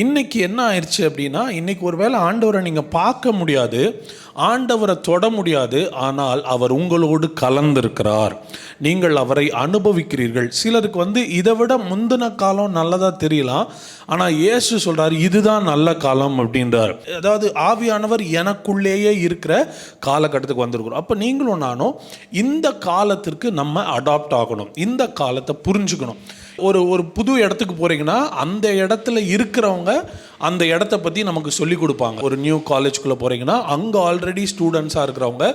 இன்னைக்கு என்ன ஆயிடுச்சு அப்படின்னா இன்னைக்கு ஒருவேளை ஆண்டவரை நீங்கள் பார்க்க முடியாது ஆண்டவரை தொட முடியாது ஆனால் அவர் உங்களோடு கலந்திருக்கிறார். நீங்கள் அவரை அனுபவிக்கிறீர்கள். சிலருக்கு வந்து இதை விட முந்தின காலம் நல்லதாக தெரியலாம். ஆனால் இயேசு சொல்கிறார் இதுதான் நல்ல காலம் அப்படின்றார். அதாவது ஆவியானவர் எனக்குள்ளேயே இருக்கிற காலகட்டத்துக்கு வந்திருக்கிறோம் அப்போ நீங்களும் நானும் இந்த காலத்திற்கு நம்ம அடாப்ட் ஆகணும். இந்த காலத்தை புரிஞ்சுக்கணும். ஒரு ஒரு புது இடத்துக்கு போகிறீங்கன்னா அந்த இடத்துல இருக்கிறவங்க அந்த இடத்த பற்றி நமக்கு சொல்லி கொடுப்பாங்க. ஒரு நியூ காலேஜ்குள்ளே போகிறீங்கன்னா அங்கே ஆல்ரெடி ஸ்டூடெண்ட்ஸாக இருக்கிறவங்க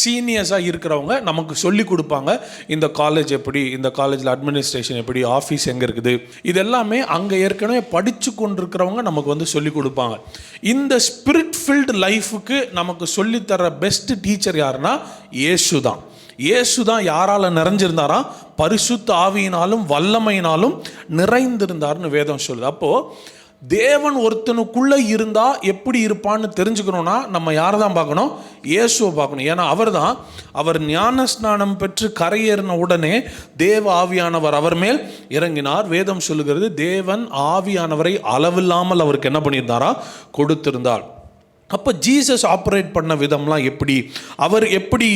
சீனியர்ஸாக இருக்கிறவங்க நமக்கு சொல்லி கொடுப்பாங்க. இந்த காலேஜ் எப்படி இந்த காலேஜில் அட்மினிஸ்ட்ரேஷன் எப்படி ஆஃபீஸ் எங்கே இருக்குது? இது எல்லாமே அங்கே ஏற்கனவே படித்து கொண்டிருக்கிறவங்க நமக்கு வந்து சொல்லி கொடுப்பாங்க. இந்த ஸ்பிரிட் ஃபில்டு லைஃபுக்கு நமக்கு சொல்லித்தர பெஸ்ட் டீச்சர் யாருன்னா இயேசு தான். இயேசு தான் யாரால் நிறைஞ்சிருந்தாரா? பரிசுத்த ஆவியினாலும் வல்லமையினாலும் நிறைந்திருந்தார்னு வேதம் சொல்லுது. அப்போது தேவன் ஒருத்தனுக்குள்ளே இருந்தால் எப்படி இருப்பான்னு தெரிஞ்சுக்கணும்னா நம்ம யாரை தான் பார்க்கணும்? இயேசுவை பார்க்கணும். ஏன்னா அவர் தான் அவர் ஞான ஸ்நானம் பெற்று கரையேறின உடனே தேவ ஆவியானவர் அவர் மேல் இறங்கினார். வேதம் சொல்லுகிறது தேவன் ஆவியானவரை அளவில்லாமல் அவருக்கு என்ன பண்ணியிருந்தாரா? கொடுத்திருந்தார். அப்போ ஜீசஸ் ஆப்ரேட் பண்ண விதம்லாம் எப்படி? அவர் எப்படி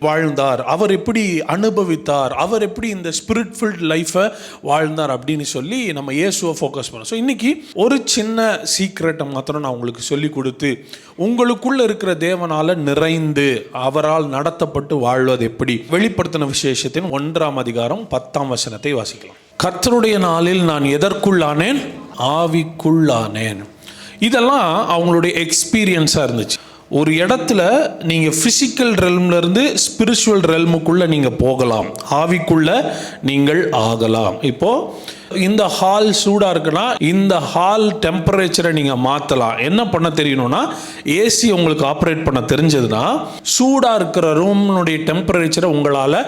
வாழ்ந்தார்? அவர் எப்படி அனுபவித்தார்? அவர் எப்படி இந்த ஸ்பிரிட்ஃபுல்ட் லைஃப்பை வாழ்ந்தார் அப்படின்னு சொல்லி நம்ம இயேசுவை ஃபோக்கஸ் பண்ணோம். ஸோ இன்றைக்கி ஒரு சின்ன சீக்ரெட்டை மாத்திரம் நான் உங்களுக்கு சொல்லி கொடுத்து உங்களுக்குள்ளே இருக்கிற தேவனால் நிறைந்து அவரால் நடத்தப்பட்டு வாழ்வது எப்படி? வெளிப்படுத்தின விசேஷத்தின் ஒன்றாம் அதிகாரம் பத்தாம் வசனத்தை வாசிக்கலாம். கர்த்தருடைய நாளில் நான் எதற்குள்ளானேன்? ஆவிக்குள்ளானேன். இதெல்லாம் அவங்களுடைய எக்ஸ்பீரியன்ஸாக இருந்துச்சு. ஒரு இடத்துல நீங்கள் ஃபிசிக்கல் ரெல்ம்லேருந்து ஸ்பிரிச்சுவல் ரெல்முக்குள்ளே நீங்கள் போகலாம். ஆவிக்குள்ளே நீங்கள் ஆகலாம். இப்போது இந்த ஹால் சூடாக இருக்குன்னா இந்த ஹால் டெம்பரேச்சரை நீங்கள் மாற்றலாம் என்ன பண்ண தெரியணும்னா ஏசி உங்களுக்கு ஆப்ரேட் பண்ண தெரிஞ்சதுன்னா சூடாக இருக்கிற ரூம்னுடைய டெம்பரேச்சரை உங்களால்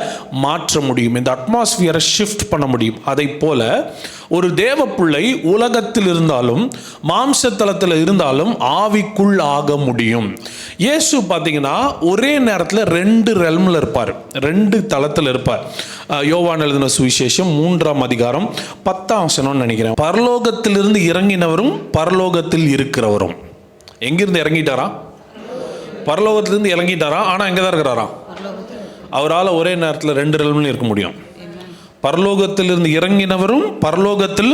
மாற்ற முடியும். இந்த அட்மாஸ்பியரை ஷிஃப்ட் பண்ண முடியும். அதை போல ஒரு தேவ பிள்ளை உலகத்தில் இருந்தாலும் மாம்சத்தலத்தில் இருந்தாலும் ஆவிக்குள் ஆக முடியும். இயேசு பார்த்தீங்கன்னா ஒரே நேரத்தில் ரெண்டு ரெல்மில் இருப்பார். ரெண்டு தளத்தில் இருப்பார். யோவான் எழுதின சுவிசேஷம் மூன்றாம் அதிகாரம் பத்தாம் வசனம்னு நினைக்கிறேன். பரலோகத்திலிருந்து இறங்கினவரும் பரலோகத்தில் இருக்கிறவரும். எங்கிருந்து இறங்கிட்டாரா? பரலோகத்திலிருந்து இறங்கிட்டாரா? ஆனால் எங்கே தான் இருக்கிறாரா? அவரால் ஒரே நேரத்தில் ரெண்டு ரெல்மில் இருக்க முடியும். பரலோகத்திலிருந்து இறங்கினவரும் பரலோகத்தில்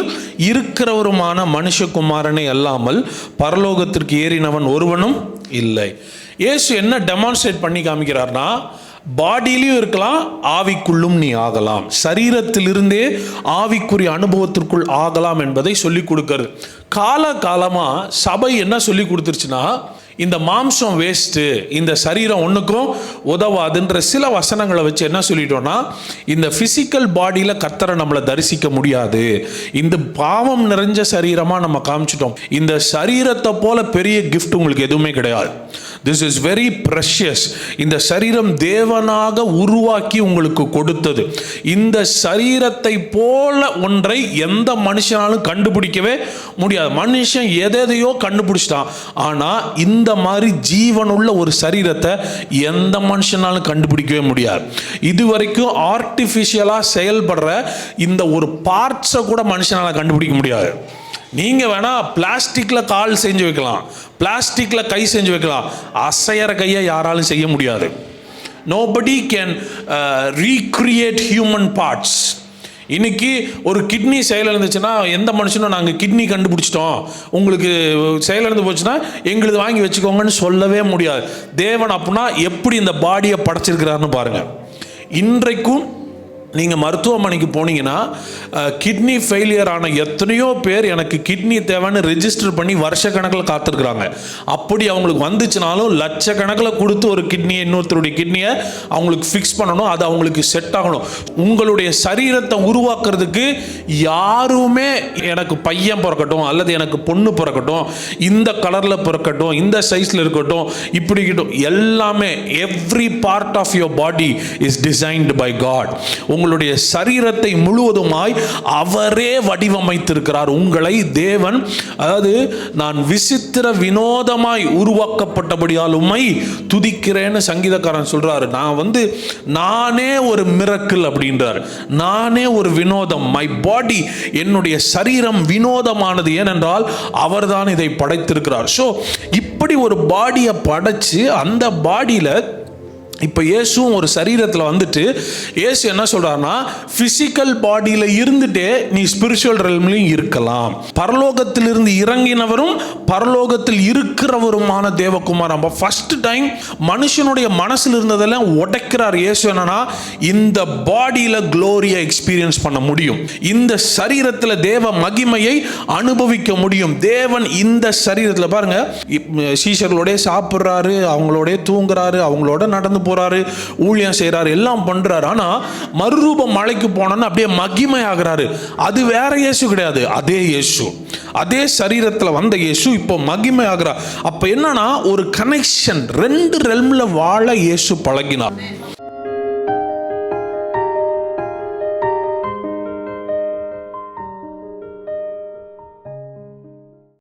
இருக்கிறவருமான மனுஷகுமாரனை அல்லாமல் பரலோகத்திற்கு ஏறினவன் ஒருவனும் இல்லை. இயேசு என்ன டெமான்ஸ்ட்ரேட் பண்ணி காமிக்கிறார்னா பாடியிலையும் இருக்கலாம் ஆவிக்குள்ளும் நீ ஆகலாம். சரீரத்திலிருந்தே ஆவிக்குரிய அனுபவத்திற்குள் ஆகலாம் என்பதை சொல்லி கொடுக்கறது. கால காலமாக சபை என்ன சொல்லி கொடுத்துருச்சுன்னா இந்த மாம்சம் வேஸ்ட்டு இந்த சரீரம் ஒன்றுக்கும் உதவாதுன்ற சில வசனங்களை வச்சு என்ன சொல்லிட்டோன்னா இந்த ஃபிசிக்கல் பாடியில் கத்தரை நம்மளை தரிசிக்க முடியாது. இந்த பாவம் நிறைஞ்ச சரீரமாக நம்ம காமிச்சிட்டோம். இந்த சரீரத்தை போல பெரிய கிஃப்ட் உங்களுக்கு எதுவுமே கிடையாது. திஸ் இஸ் வெரி ப்ரெஷியஸ் இந்த சரீரம் தேவனாக உருவாக்கி உங்களுக்கு கொடுத்தது. இந்த சரீரத்தை போல ஒன்றை எந்த மனுஷனாலும் கண்டுபிடிக்கவே முடியாது. மனுஷன் எதையோ கண்டுபிடிச்சிட்டான். ஆனால் இந்த மாதிரி ஜீவனுள்ள ஒரு சரீரத்தை எந்த மனுஷனாலும் கண்டுபிடிக்கவே முடியாது. இது வரைக்கும் ஆர்டிஃபிஷியலாக செயல்படுற இந்த ஒரு பார்ட்ஸை கூட மனுஷனால் கண்டுபிடிக்க முடியாது. நீங்கள் வேணால் பிளாஸ்டிக்கில் கால் செஞ்சு வைக்கலாம். பிளாஸ்டிக்கில் கை செஞ்சு வைக்கலாம். அசையற கையை யாராலும் செய்ய முடியாது. Nobody can recreate human parts இன்னைக்கு ஒரு கிட்னி செயலிழந்துச்சுன்னா எந்த மனுஷனும் நாங்கள் கிட்னி கண்டுபிடிச்சிட்டோம். உங்களுக்கு செயலிழந்து போச்சுன்னா எங்களுது வாங்கி வச்சுக்கோங்கன்னு சொல்லவே முடியாது. தேவன் அப்படின்னா எப்படி இந்த பாடியை படைச்சிருக்கிறாருன்னு பாருங்கள் இன்றைக்கும் நீங்கள் மருத்துவமனைக்கு போனீங்கன்னா கிட்னி ஃபெயிலியர் ஆன எத்தனையோ பேர் எனக்கு கிட்னி தேவைன்னு ரெஜிஸ்டர் பண்ணி வருஷக்கணக்கில் காத்திருக்கிறாங்க. அப்படி அவங்களுக்கு வந்துச்சுனாலும் லட்சக்கணக்கில் கொடுத்து ஒரு கிட்னியை இன்னொருத்தருடைய கிட்னியை அவங்களுக்கு ஃபிக்ஸ் பண்ணணும் அது அவங்களுக்கு செட் ஆகணும். உங்களுடைய சரீரத்தை உருவாக்குறதுக்கு யாருமே எனக்கு பையன் பிறக்கட்டும் அல்லது எனக்கு பொண்ணு பிறக்கட்டும் இந்த கலரில் பிறக்கட்டும் இந்த சைஸில் இருக்கட்டும் இப்படி கிட்டும் எல்லாமே every part of your body is designed by God உங்கள் உங்களுடைய சரீரத்தை முழுவதுமாய் அவரே வடிவமைத்திருக்கிறார். உங்களை தேவன் அதாவது நான் விசித்திர வினோதமாய் உருவாக்கப்பட்டபடியால் உண்மை துதிக்கிறேன்னு சங்கீதக்காரன் சொல்றாரு. நான் வந்து நானே ஒரு மிரக்கிள் அப்படின்றார். நானே ஒரு வினோதம். மை பாடி என்னுடைய சரீரம் வினோதமானது ஏனென்றால் அவர்தான் இதை படைத்திருக்கிறார். ஸோ இப்படி ஒரு பாடியை படைச்சு அந்த பாடியில் இப்போ இயேசுவும் ஒரு சரீரத்தில் வந்துட்டு இயேசு என்ன சொல்கிறாருன்னா ஃபிசிக்கல் பாடியில் இருந்துட்டே நீ ஸ்பிரிச்சுவல் ரெல்ம்லையும் இருக்கலாம். பரலோகத்திலிருந்து இறங்கினவரும் பரலோகத்தில் இருக்கிறவருமான தேவகுமார். நம்ம ஃபர்ஸ்ட் டைம் மனுஷனுடைய மனசில் இருந்ததெல்லாம் உடைக்கிறார் இயேசு என்னன்னா இந்த பாடியில் க்ளோரியை எக்ஸ்பீரியன்ஸ் பண்ண முடியும். இந்த சரீரத்தில் தேவ மகிமையை அனுபவிக்க முடியும். தேவன் இந்த சரீரத்தில் பாருங்க இப்- சீஷர்களோடய சாப்பிட்றாரு அவங்களோடய தூங்குறாரு அவங்களோட நடந்து போறாரு ஊழியம் செய்கிறாரு எல்லாம் பண்றாரு. ஆனா மறுரூபம் மலைக்கு போனோன்னு அப்படியே மகிமை ஆகுறாரு அது வேற இயேசு கிடையாது அதே இயேசு. அதே சரீரத்தில் வந்த இயேசு இப்போ மகிமை ஆகிறார் அப்ப என்னன்னா ஒரு கனெக்ஷன் ரெண்டு ரெல்மில் வாழ இயேசு பழகினார்.